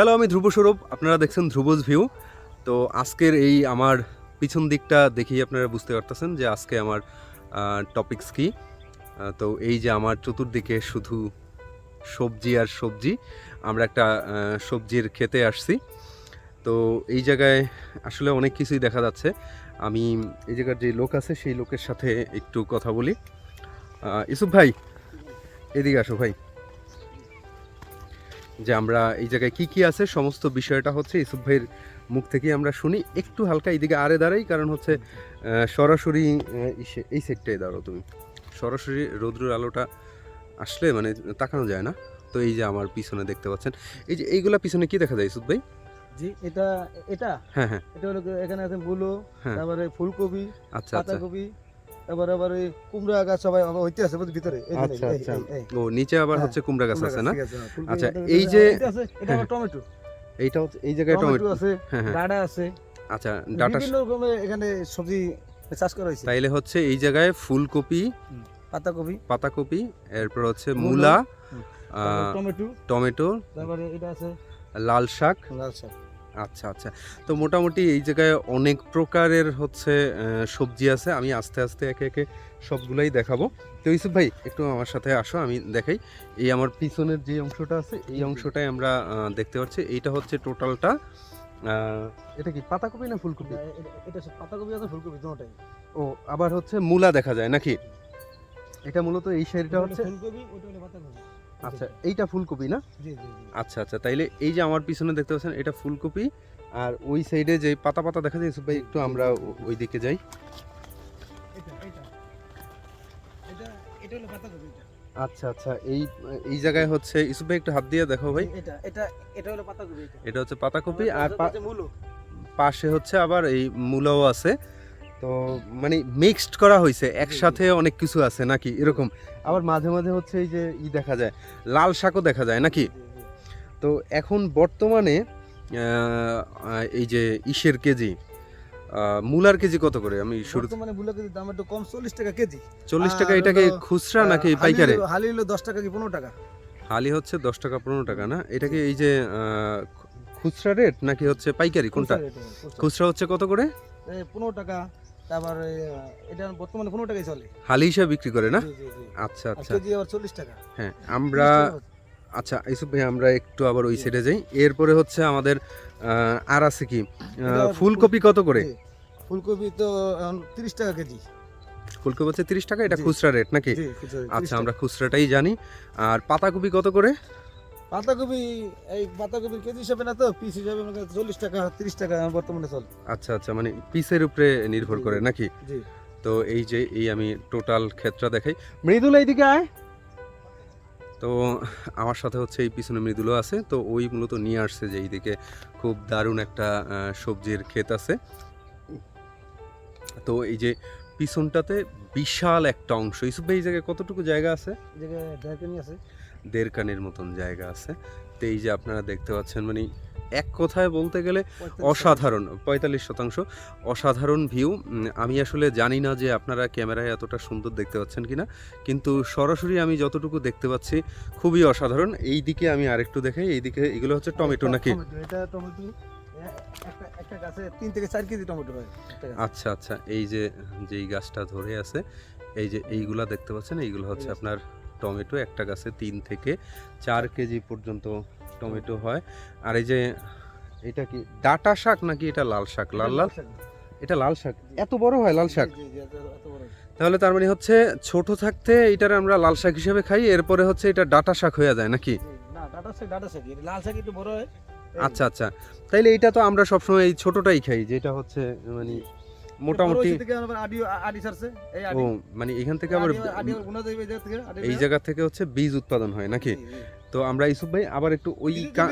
Hello আমি ধ্রুব স্বরূপ। আপনারা দেখছেন ধ্রুবজ ভিউ তো আজকের এই আমার পিছন দিকটা দেখেই আপনারা বুঝতে পারতেছেন যে আজকে আমার টপিকস কি। তো এই যে আমার চতুর্দিকে শুধু সবজি আর সবজি, আমরা একটা সবজির খেতে আসছি। তো এই জায়গায় আসলে অনেক কিছুই দেখা যাচ্ছে। আমি এই জায়গার যে লোক আছে, সেই লোকের সাথে একটু কথা বলি। ইসুফ ভাই, এদিকে আসো ভাই। যে আমরা এই জায়গায় কি কি আছে সমস্ত বিষয়টা হচ্ছে ইসুফ ভাইয়ের মুখ থেকেই আমরা শুনি। একটু হালকা এইদিকে আরে দাঁড়াই কারণ হচ্ছে সরাসরি এই সেটটাই দাঁড়াও তুমি। সরাসরি রৌদ্রের আলোটা আসলে মানে তাকানো যায় না। তো এই যে আমার পিছনে দেখতে পাচ্ছেন এই যে এইগুলা পিছনে কি দেখা যায় ইসুফ ভাই? জি এটা এটা? হ্যাঁ হ্যাঁ। এটা হলো এখানে আছে মূলো হ্যাঁ। তারপরে ফুলকপি আচ্ছা আচ্ছা। পাতাকপি তারপরে আবার ওই কুমড়া গাছ সবাই হইতে আছে ভিতরে। আচ্ছা আচ্ছা। ও নিচে আবার হ্যাঁ, হচ্ছে কুমড়া গাছ আছে না? হ্যাঁ, আচ্ছা, এই যে- এটা টমেটো। এইটা এই জায়গায় টমেটো আছে হ্যাঁ ডাটা আছে। আচ্ছা ডাটা বিভিন্ন রকমের এখানে সবজি চাষ করা হয়েছে। তাইলে হচ্ছে এই জায়গায় ফুলকপি পাতাকপি। পাতাকপি এরপর হচ্ছে মূলা, টমেটো। টমেটো তারপরে এটা আছে লাল শাক। লাল শাক। আচ্ছা আচ্ছা। তো মোটামুটি এই জায়গায় অনেক প্রকারের হচ্ছে সবজি আছে। আমি আস্তে আস্তে একে একে সবগুলাই দেখাবো। তো ইউসুফ ভাই একটু আমার সাথে আসো আমি দেখাই। এই আমার পিছনের যে অংশটা আছে এই অংশটাই আমরা দেখতে পাচ্ছি। এইটা হচ্ছে টোটালটা এটা কি পাতাকপি না ফুলকপি? এটা- পাতাকপি আছে ফুলকপি দুটোটাই ও আবার হচ্ছে মূলা দেখা যায় নাকি? এটা মূলত এই শাড়িটা হচ্ছে ফুলকপি ওটা হলো পাতাকপি। আচ্ছা এইটা ফুলকপি না? আচ্ছা আচ্ছা তাইলে এই যে আমার পিছনে দেখতে পাচ্ছেন এটা ফুলকপি। আর ওই সাইডে যে পাতা পাতা দেখা যায় ভাই একটু আমরা ওই দিকে যাই। আচ্ছা আচ্ছা এই এই জায়গায় হচ্ছে ইউসুফ ভাই একটু হাত দিয়ে দেখো ভাই। এটা এটা এটা হলো পাতাকপি এটা এটা হচ্ছে পাতাকপি আর পাশে হচ্ছে আবার এই মূলাও আছে। তো মানে মিক্সড করা হয়েছে একসাথে অনেক কিছু আছে নাকি এরকম? আবার মাঝে মাঝে হচ্ছে এই যে ই দেখা যায় লাল শাকও দেখা যায় নাকি। তো এখন বর্তমানে এই যে ইসের কেজি মূলার কেজি কত করে? আমি শুরু বর্তমানে মূলো কেজির দাম একটু কম চল্লিশ টাকা কেজি। চল্লিশ টাকা এটাকে খুচরা নাকি পাইকারে? হলো- হালি দশ টাকা কি পনেরো টাকা? হালি হচ্ছে দশ টাকা পনেরো টাকা না? এটাকে এই যে খুচরা রেট নাকি হচ্ছে পাইকারি? কোনটা? খুচরা হচ্ছে কত করে? পনেরো টাকা। তারপরে এটা বর্তমানে পনেরো টাকাই চলে। হালি হিসাবে বিক্রি করে না। আচ্ছা আচ্ছা। কেজি আবার চল্লিশ টাকা। হ্যাঁ আমরা আচ্ছা ইসুফ ভাই আমরা একটু আবার ওই সাইডে যাই। এরপরে হচ্ছে আমাদের আর আছে কি? ফুলকপি কত করে? ফুলকপি তো তিরিশ টাকা কেজি। ফুলকপি হচ্ছে তিরিশ টাকা? এটা। খুচরা রেট নাকি? জি, খুচরা 30 আচ্ছা আমরা খুচরাটাই জানি। আর পাতাকপি কত করে? পাতাকপি এই পাতাকপির কেজি হিসাবে না তো পিস হিসাবে মনে চল্লিশ টাকা তিরিশ টাকা বর্তমানে চলে। আচ্ছা আচ্ছা মানে পিসের উপরে নির্ভর করে নাকি? জি। তো এই যে এই আমি টোটাল ক্ষেত্রটা দেখাই। মৃদুল এইদিকে আয়। তো আমার সাথে হচ্ছে এই পিছনে মৃদুলও আছে তো ওই মূলত নিয়ে আসছে যে এইদিকে খুব দারুণ একটা সবজির ক্ষেত আছে। তো এই যে পিছনটাতে বিশাল একটা অংশ ইসুফ এই জায়গায় কতটুকু জায়গা আছে? জায়গায় আছে। দেড় কানের মতন জায়গা আছে। তো এই যে আপনারা দেখতে পাচ্ছেন মানে এক কথায় বলতে গেলে অসাধারণ পঁয়তাল্লিশ শতাংশ। অসাধারণ ভিউ আমি আসলে জানি না যে আপনারা ক্যামেরায় এতটা সুন্দর দেখতে পাচ্ছেন কিনা কিন্তু সরাসরি আমি যতটুকু দেখতে পাচ্ছি খুবই অসাধারণ। এই দিকে আমি আরেকটু দেখাই এই দিকে এগুলো হচ্ছে টমেটো নাকি? তিন থেকে চার কেজি টমেটো হয় আচ্ছা আচ্ছা এই যে যেই গাছটা ধরে আছে এই যে এইগুলা দেখতে পাচ্ছেন এইগুলো হচ্ছে আপনার টমেটো একটা গাছে তিন থেকে চার কেজি পর্যন্ত টমেটো হয়। আর এই যে এটা কি ডাটা শাক নাকি এটা লাল শাক? লাল লাল। এটা লাল শাক। এত বড় হয় লাল শাক। তাহলে তার মানে হচ্ছে ছোট থাকতে এটার আমরা লাল শাক হিসেবে খাই এরপরে হচ্ছে এটা ডাটা শাক হয়ে যায় নাকি? না ডাটা শাক ডাটা শাক। লাল শাক একটু বড় হয়। আচ্ছা আচ্ছা। তাইলে এইটা তো আমরা সবসময় এই ছোটটাই খাই যেটা হচ্ছে মানে মোটামুটি ও মানে এখান থেকে আবার এই জায়গা থেকে হচ্ছে বীজ উৎপাদন হয় নাকি। তো আমরা ইসুফ ভাই আবার একটু ওই এটা।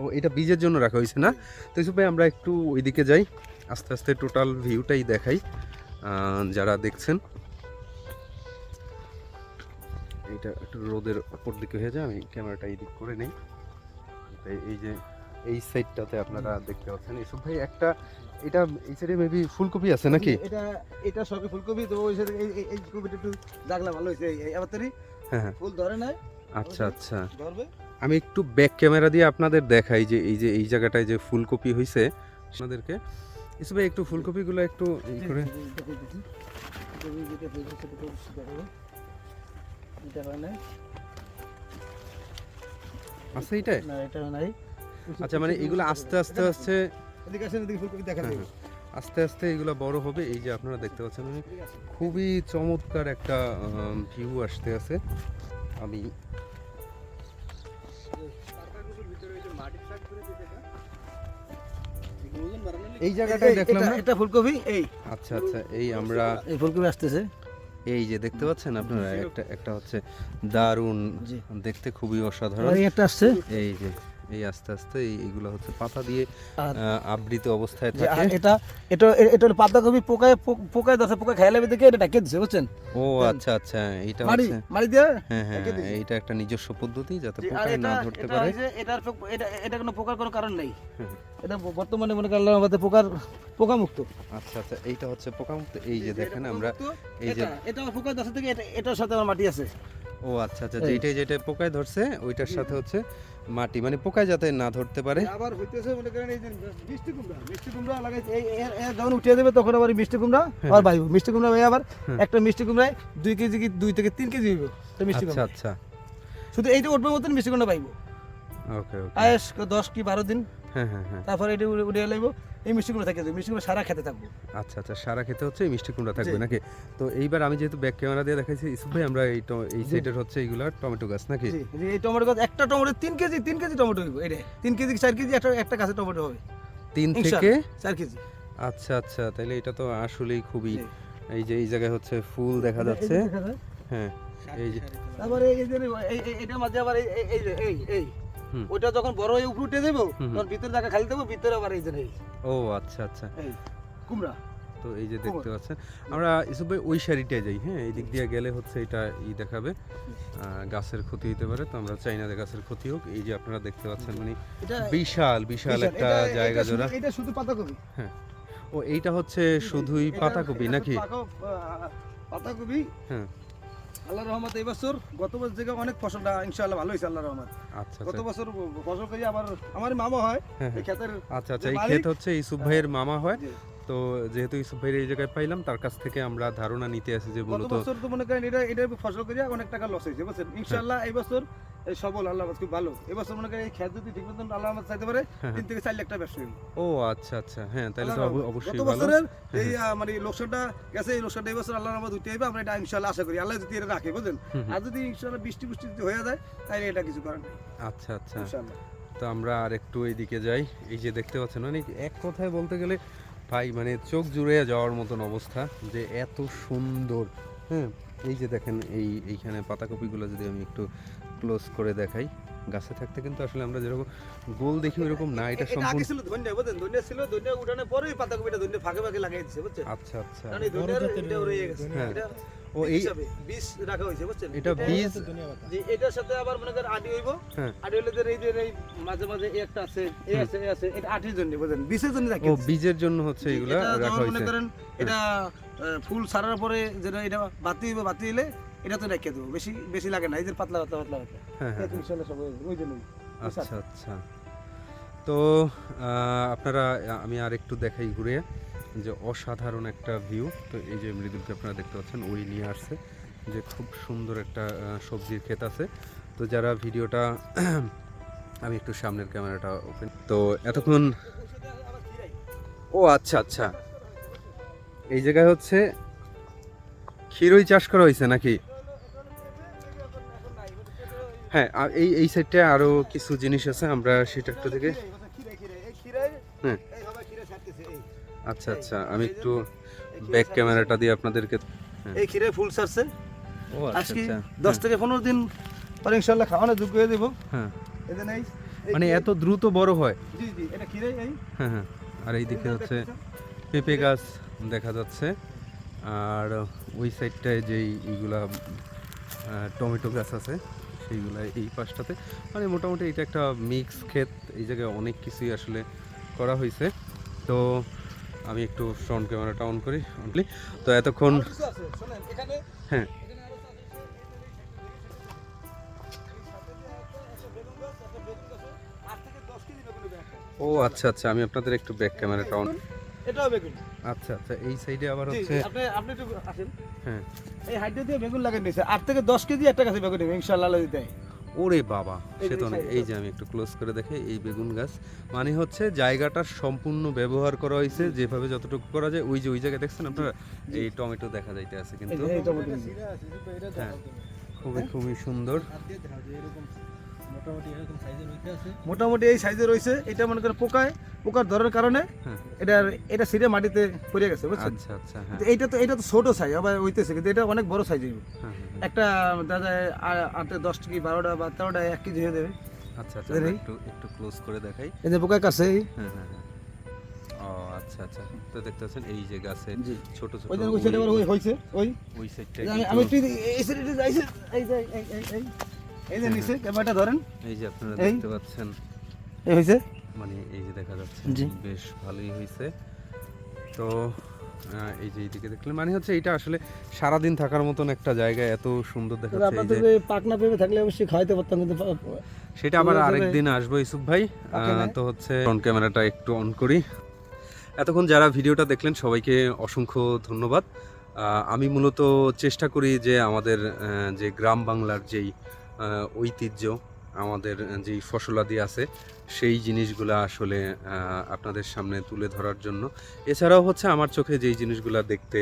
ও এটা বীজের জন্য রাখা হয়েছে না? তো ইসুফ ভাই আমরা একটু ওইদিকে যাই। আস্তে আস্তে টোটাল ভিউটাই দেখাই। যারা দেখছেন। এইটা একটু রোদের অপর দিকে হয়ে যায় আমি ক্যামেরাটা এই দিক করে নেই। এই যে এই সাইডটাতে আপনারা দেখতে পাচ্ছেন। ইসুফ ভাই একটা এটা এই সাইডে মেবি ফুলকপি আছে নাকি? এটা এটা সবই ফুলকপি তো ওই সাথে এই- কপিটা একটু জাগলা ভালো হয়েছে এই- এই আবার হ্যাঁ হ্যাঁ। ফুল ধরে নাই আচ্ছা আচ্ছা। ধরবে। আমি একটু ব্যাক ক্যামেরা দিয়ে আপনাদের দেখাই যে এই যে এই জায়গাটায় যে ফুলকপি হয়েছে আপনাদেরকে। ইসু ভাই একটু ফুলকপিগুলো একটু এই করে। আছে না এটা নাই। আচ্ছা মানে এগুলো আস্তে আস্তে আস্তে এদিকে আসেন এদিকে ফুলকপি দেখা হ্যাঁ, হ্যাঁ। আস্তে আস্তে এগুলো বড় হবে। এই যে আপনারা দেখতে পাচ্ছেন মানে খুবই চমৎকার একটা ভিউ আসতে আছে। আমি এই জায়গাটায় দেখলাম না? এটা ফুলকপি এই। আচ্ছা আচ্ছা এই আমরা এই ফুলকপি আসতেছে। এই যে দেখতে পাচ্ছেন আপনারা একটা একটা হচ্ছে দারুণ জি। দেখতে খুবই অসাধারণ। এই একটা আসছে। এই যে। এই আস্তে আস্তে এইগুলো হচ্ছে পাতা দিয়ে আবৃত অবস্থায় থাকে। এটা এটা এটা হলো পাতাকপি পোকায় পোকায় দশে পোকা খেয়ালে দেখে এটা ডাকিয়ে দিছে বুঝছেন? ও আচ্ছা আচ্ছা এইটা মারি মারি দিয়ে হ্যাঁ হ্যাঁ দিছি। এইটা একটা নিজস্ব পদ্ধতি যাতে পোকায় না ধরতে এটা পারে। এটার এটা এটা কোনো পোকার কোনো কারণ নেই। এটা বর্তমানে মনে করেন আমাদের পোকার পোকা মুক্ত আচ্ছা আচ্ছা এইটা হচ্ছে পোকামুক্ত। এই যে দেখেন আমরা এই যে যে এটা পোকা দশে থেকে এটা এটার সাথে আমার মাটি আছে। ও আচ্ছা আচ্ছা। যেটাই যেটা পোকায় ধরছে ওইটার সাথে হচ্ছে মাটি মানে পোকায় যাতে না ধরতে পারে। আবার হইতেছে মনে করেন এই যে মিষ্টি কুমড়া মিষ্টি কুমড়া লাগাইছে। এই যখন উঠিয়ে দেবে তখন আবার মিষ্টি কুমড়া আবার বাইব মিষ্টি কুমড়া ভাই আবার হ্যাঁ। একটা মিষ্টি কুমড়ায় দুই কেজি কি দুই থেকে তিন কেজি হইব তো মিষ্টি আচ্ছা কুমড়া। আচ্ছা। শুধু এইটা উঠবে মতন মিষ্টি কুমড়া পাইব ওকে ওকে। আয়েস দশ কি বারো দিন। হ্যাঁ হ্যাঁ হ্যাঁ। তারপরে এটা উড়ে উড়ে লাইব। এই মিষ্টি কুমড়া থাকে মিষ্টি কুমড়া সারা খেতে থাকব। আচ্ছা আচ্ছা সারা খেতে হচ্ছে এই মিষ্টি কুমড়া থাকবে নাকি? তো এইবার আমি যেহেতু ব্যাক ক্যামেরা দিয়ে দেখাইছি ইসুফ ভাই আমরা এই এই সাইডের হচ্ছে এইগুলা টমেটো গাছ নাকি? এই টমেটো গাছ একটা টমেটো তিন কেজি তিন কেজি টমেটো হইব এটা তিন কেজি চার কেজি একটা একটা গাছে টমেটো হবে। তিন। থেকে? চার কেজি। আচ্ছা আচ্ছা তাহলে এটা তো আসলেই খুবই এই যে এই জায়গায় হচ্ছে ফুল দেখা যাচ্ছে। হ্যাঁ এই যে তারপরে এই যে এইটার মাঝে আবার এই এই- এই। ওইটা যখন বড় হয়ে উপরে উঠে দেবো। তখন ভিতরে জায়গা খালি দেবো ভিতরে আবার এই যে ও আচ্ছা আচ্ছা। এই কুমড়া। তো এই যে দেখতে পাচ্ছেন আমরা ইসুফ ভাই ওই শাড়িটায় যাই হ্যাঁ? এই দিক দিয়ে গেলে হচ্ছে এটা ই দেখাবে। গাছের ক্ষতি হতে পারে তো আমরা চাই না গাছের ক্ষতি হোক। এই যে আপনারা দেখতে পাচ্ছেন মানে বিশাল বিশাল। একটা জায়গা জোড়া। এটা শুধু পাতাকপি। ও এইটা হচ্ছে শুধুই পাতাকপি নাকি? পাতাকপি। হ্যাঁ। আল্লাহ রহমত এই বছর গত বছর থেকে অনেক ফসলটা ইনশাল্লাহ ভালো হয়েছে আল্লাহ রহমত আচ্ছা গত আচ্ছা বছর ফসল করি আবার আমার মামা হয় হ্যাঁ, এই হ্যাঁ। ক্ষেতের আচ্ছা আচ্ছা এই ক্ষেত হচ্ছে ইসুফ ভাইয়ের মামা হয়। তো যেহেতু ইসুফ ভাইয়ের এই জায়গায় পাইলাম তার কাছ থেকে আমরা ধারণা নিতে আসি যে মূলত বছর তো মনে করেন এটা এটা ফসল করিয়া অনেক টাকা লস হয়েছে বুঝছেন? ইনশাআল্লাহ এই বছর এই সবল আল্লাহ রহমত খুব ভালো। এই বছর মনে করেন এই খেত যদি ঠিক মতন আল্লাহ রহমত চাইতে পারে হ্যাঁ, তিন থেকে চার লাখ টাকা ব্যবসা ও আচ্ছা আচ্ছা। হ্যাঁ তাহলে তো অবশ্যই গত বছরের এই মানে লোকসানটা গেছে এই লোকসানটা এই বছর আল্লাহর রহমত উঠে আইবে আমরা এটা ইনশাআল্লাহ আশা করি। আল্লাহ যদি এটা রাখে বুঝলেন হুম। আর যদি ইনশাআল্লাহ বৃষ্টি বৃষ্টি যদি হয়ে যায় তাহলে এটা কিছু করার নেই। আচ্ছা আচ্ছা। ইনশাআল্লাহ। তো আমরা আর একটু এইদিকে যাই। এই যে দেখতে পাচ্ছেন মানে এক কথায় বলতে গেলে ভাই মানে চোখ জুড়ে যাওয়ার মতন অবস্থা যে এত সুন্দর। হ্যাঁ এই যে দেখেন এই এইখানে পাতাকপিগুলো যদি আমি একটু ক্লোজ করে দেখাই গাছে থাকতে কিন্তু আসলে আমরা যেরকম গোল দেখি ওইরকম না এটা সম্পূর্ণ ছিল ধনিয়া বুঝলেন? ধনিয়া ছিল ধনিয়া উঠানোর পরেই পাতাকপিটা ধনিয়া ফাঁকে ফাঁকে লাগাই দিছে বুঝছেন? আচ্ছা আচ্ছা। মানে এটা রয়ে গেছে। হ্যাঁ। ও এই বীজ রাখা হয়েছে বুঝছেন? এটা বীজ যে এটার সাথে আবার মনে করেন আটি হইব। হ্যাঁ। আটি হইলে যে এই যে এই মাঝে মাঝে এই একটা আছে এই আছে এই আছে এটা আটির জন্য বীজের জন্য রাখি ও বীজের জন্য হচ্ছে এগুলা রাখা যখন মনে করেন এটা ফুল ছাড়ার পরে যেটা এটা বাতি হইবে বাতি হইলে এটা তো রেখে দেবো। বেশি বেশি লাগে না এই যে পাতলা পাতলা পাতলা পাতলা হ্যাঁ হ্যাঁ। ইনশাআল্লাহ সব ওই জন্যই। আচ্ছা আচ্ছা। তো আহ, আপনারা আমি আর একটু দেখাই ঘুরে। যে অসাধারণ একটা ভিউ তো এই যে মৃদুলকে আপনারা দেখতে পাচ্ছেন ওই নিয়ে আসছে যে খুব সুন্দর একটা সবজির ক্ষেত আছে। তো যারা ভিডিওটা আমি একটু সামনের ক্যামেরাটা ওপেন তো এতক্ষণ ও আচ্ছা আচ্ছা। এই জায়গায় হচ্ছে ক্ষীরই চাষ করা হয়েছে নাকি? হ্যাঁ আর এই এই সাইডটা আরও কিছু জিনিস আছে আমরা সেটা একটু থেকে হ্যাঁ। আচ্ছা আচ্ছা আমি একটু ব্যাক ক্যামেরাটা দিয়ে আপনাদেরকে এই ক্ষীরে ফুল ছাড়ছে ও আচ্ছা আজকে আচ্ছা। দশ থেকে পনেরো দিন পরে ইনশাল্লাহ খাওয়ানো যোগ্য হয়ে দেবো। হ্যাঁ। এই এই মানে এত দ্রুত বড় হয়? জি জি এটা ক্ষীরে এই। হ্যাঁ হ্যাঁ। আর এই দিকে হচ্ছে? পেঁপে গাছ দেখা যাচ্ছে। আর ওই সাইডটায় যেই এইগুলা টমেটো গাছ আছে সেইগুলা এই পাশটাতে। মানে মোটামুটি এটা একটা মিক্স ক্ষেত এই জায়গায় অনেক কিছুই আসলে করা হয়েছে। তো আমি একটু ফ্রন্ট ক্যামেরাটা অন করি অনলি তো এতক্ষণ হ্যাঁ। ও আচ্ছা আচ্ছা আমি আপনাদের একটু ব্যাক ক্যামেরাটা অন আচ্ছা আচ্ছা এই সাইডে আবার হচ্ছে আপনি আপনি একটু আসেন। হ্যাঁ। এই হাইডে দিয়ে বেগুন লাগাই নিছে আট থেকে দশ কেজি একটা গাছে বেগুন ইনশাআল্লাহ দেয়। ওরে বাবা সে তো এই অনেক এই যে আমি একটু ক্লোজ করে দেখে এই বেগুন গাছ। মানে হচ্ছে জায়গাটা সম্পূর্ণ ব্যবহার করা হয়েছে যেভাবে যতটুকু করা যায় ওই যে ওই জায়গায় দেখছেন আপনারা? এই টমেটো দেখা যাইতে আছে কিন্তু। হ্যাঁ খুবই খুবই সুন্দর। মোটামুটি এই সাইজে রয়েছে। এটা মনে করেন পোকায়। পোকার ধরার কারণে হ্যাঁ। এটা এটা সিরে মাটিতে পড়ে গেছে বুঝছেন? আচ্ছা আচ্ছা হ্যাঁ। এইটা তো এটা তো ছোট সাইজ আবার হইতেছে কিন্তু এটা অনেক বড় সাইজ হইবে হ্যাঁ, একটা দাদা আটে দশ কি বারোটা বা তেরোটা এক কেজি হয়ে দেবে আচ্ছা আচ্ছা? একটু একটু ক্লোজ করে দেখাই। এই যে কাছে হ্যাঁ হ্যাঁ হ্যাঁ। ও আচ্ছা আচ্ছা। তো দেখতে পাচ্ছেন এই যে গাছে ছোট ছোট ওই ওই সাইডটা আমি আমি একটু এই সাইডে যাইছে এই যে এই এই। এই যে নিচে ক্যামেরাটা ধরেন। এই যে আপনারা দেখতে পাচ্ছেন। এই হয়েছে? মানে এই যে দেখা যাচ্ছে বেশ ভালোই হয়েছে। তো এই যে এইদিকে দেখলেন মানে হচ্ছে এটা আসলে সারাদিন থাকার মতন একটা জায়গা এত সুন্দর আপনাদের পাকনা পেঁপে থাকলে অবশ্যই খাওয়াইতে পারতাম কিন্তু সেটা আবার আরেকদিন আসব ইসুফ ভাই। আহ, তো হচ্ছে ফ্রন্ট ক্যামেরাটা একটু অন করি। এতক্ষণ যারা ভিডিওটা দেখলেন সবাইকে অসংখ্য ধন্যবাদ। আহ, আমি মূলত চেষ্টা করি যে আমাদের যে গ্রাম বাংলার যেই ঐতিহ্য, আমাদের যেই ফসলাদি আছে, সেই জিনিসগুলো আসলে আপনাদের সামনে তুলে ধরার জন্য। এছাড়াও হচ্ছে আমার চোখে যেই জিনিসগুলো দেখতে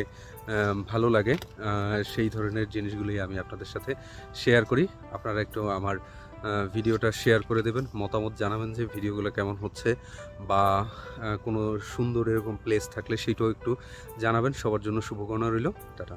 ভালো লাগে সেই ধরনের জিনিসগুলোই আমি আপনাদের সাথে শেয়ার করি। আপনারা একটু আমার ভিডিওটা শেয়ার করে দেবেন, মতামত জানাবেন যে ভিডিওগুলো কেমন হচ্ছে বা কোনো সুন্দর এরকম প্লেস থাকলে সেটাও একটু জানাবেন। সবার জন্য শুভকামনা রইল। টাটা।